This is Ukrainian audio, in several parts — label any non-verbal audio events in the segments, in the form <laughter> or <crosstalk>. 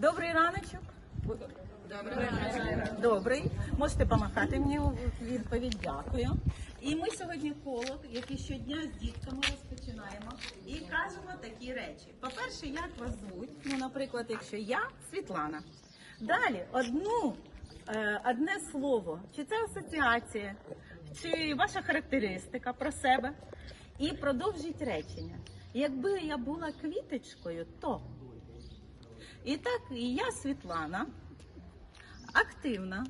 Добрий раночок. Добрий. Можете помахати мені у відповідь. Дякую. І ми сьогодні коло, який щодня з дітками розпочинаємо, і кажемо такі речі. По-перше, як вас звуть? Ну, наприклад, якщо я Світлана. Далі одну, е, одне слово, чи це асоціація, чи ваша характеристика про себе. І продовжіть речення. Якби я була квіточкою, то. І так, і я Світлана, активна.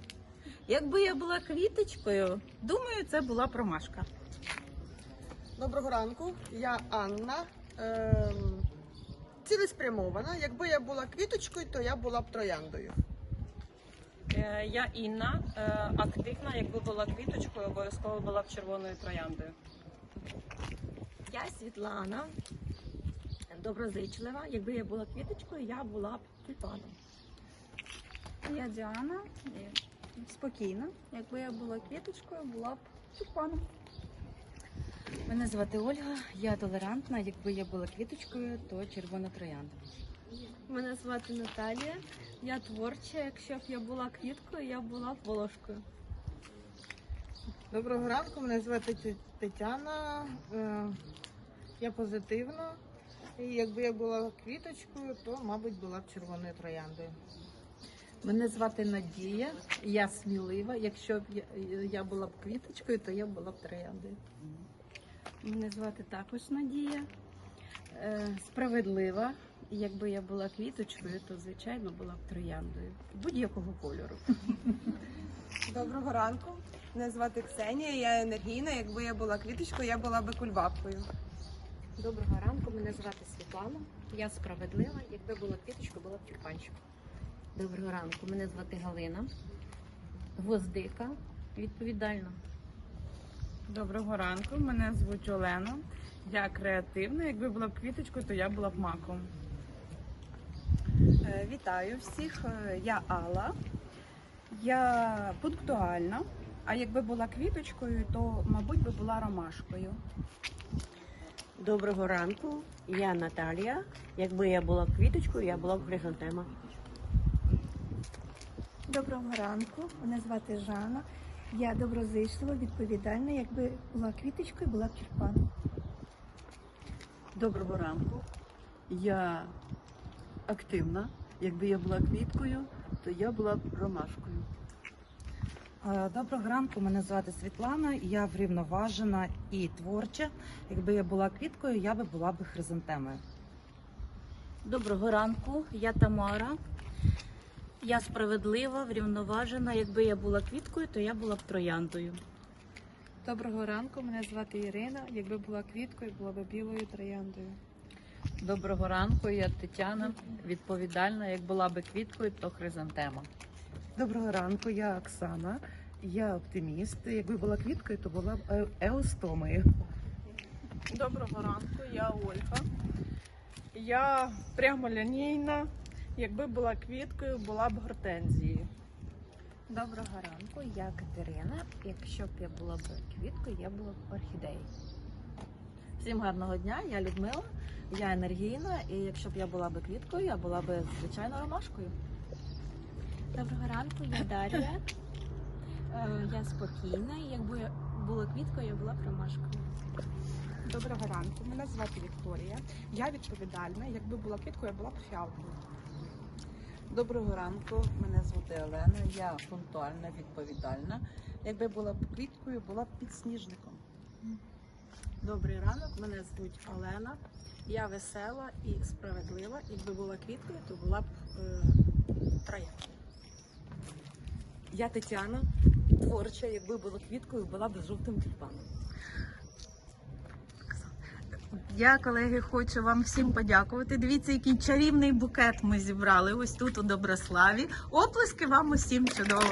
Якби я була квіточкою, думаю, це була промашка. Доброго ранку, я Анна. Ем, цілеспрямована. Якби я була квіточкою, то я була б трояндою. Е, Я Інна, е, активна. Якби була квіточкою, обов'язково була б червоною трояндою. Я Світлана, доброзичлива. Якби я була квіточкою, я була б тюльпаном. Я Діана, спокійна. Якби я була квіточкою, була б тюльпаном. Мене звати Ольга, я толерантна. Якби я була квіточкою, то червона троянда. Мене звати Наталія. Я творча. Якщо б я була квіткою, я була б волошкою. Доброго ранку, мене звати Тетяна. Е, я позитивна. І якби я була квіточкою, то, мабуть, була б червоною трояндою. Мене звати Надія, я смілива. Якщо б я, була б квіточкою, то я була б трояндою. Мене звати також Надія. Е, Справедлива. Якби я була квіточкою, то звичайно була б трояндою будь-якого кольору. Доброго ранку. Мене звати Ксенія, я енергійна. Якби я була квіточкою, я була би кульбабкою. Доброго ранку, мене звати Світлана. Я справедлива. Якби була квіточка, була б тюльпанчик. Доброго ранку. Мене звати Галина. Гвоздика. Відповідальна. Доброго ранку, мене звуть Олена. Я креативна. Якби була б квіточкою, то я була б маком. Е, Вітаю всіх. Е, Я Алла. Я пунктуальна. А якби була квіточкою, то, мабуть, би була ромашкою. Доброго ранку, я Наталія. Якби я була квіточкою, я була б хризантема. Доброго ранку, мене звати Жанна. Я доброзичлива, відповідальна. Якби була квіточкою, була б тюльпаном. Доброго ранку. Я активна. Якби я була квіткою, то я була б ромашкою. Е, Доброго ранку, мене звати Світлана, я врівноважена і творча. Якби я була квіткою, я би була б хризантемою. Доброго ранку, я Тамара. Я справедлива, врівноважена. Якби я була квіткою, то я була б трояндою. Доброго ранку, мене звати Ірина. Якби була квіткою, була б білою трояндою. Доброго ранку, я Тетяна, відповідальна. Як була би квіткою, то хризантема. Доброго ранку, я Оксана. Я оптиміст. Якби була квіткою, то була б е- еустомою. Доброго ранку, я Ольга. Я прямолінійна. Якби була квіткою, була б гортензією. Доброго ранку, я Катерина. Якщо б я була б квіткою, я була б орхідеєю. Всім гарного дня, я Людмила, я енергійна, і якщо б я була би квіткою, я була би звичайно ромашкою. Доброго ранку, я Дар'я. <laughs> Е, Я спокійна. і Якби я була квіткою, я була б ромашкою. Доброго ранку, мене звати Вікторія. Я відповідальна. Якби була квіткою, я була б фіалкою. Доброго ранку, мене звати Олена, я пунктуальна, відповідальна. Якби була б квіткою, була б підсніжником. Добрий ранок, мене звуть Олена. Я весела і справедлива. Якби була квіткою, то була б е, трояндою. Я Тетяна, творча. Якби була квіткою, була б жовтим тюльпаном. Я, колеги, хочу вам всім подякувати. Дивіться, який чарівний букет ми зібрали ось тут у Доброславі. Оплески вам усім чудово.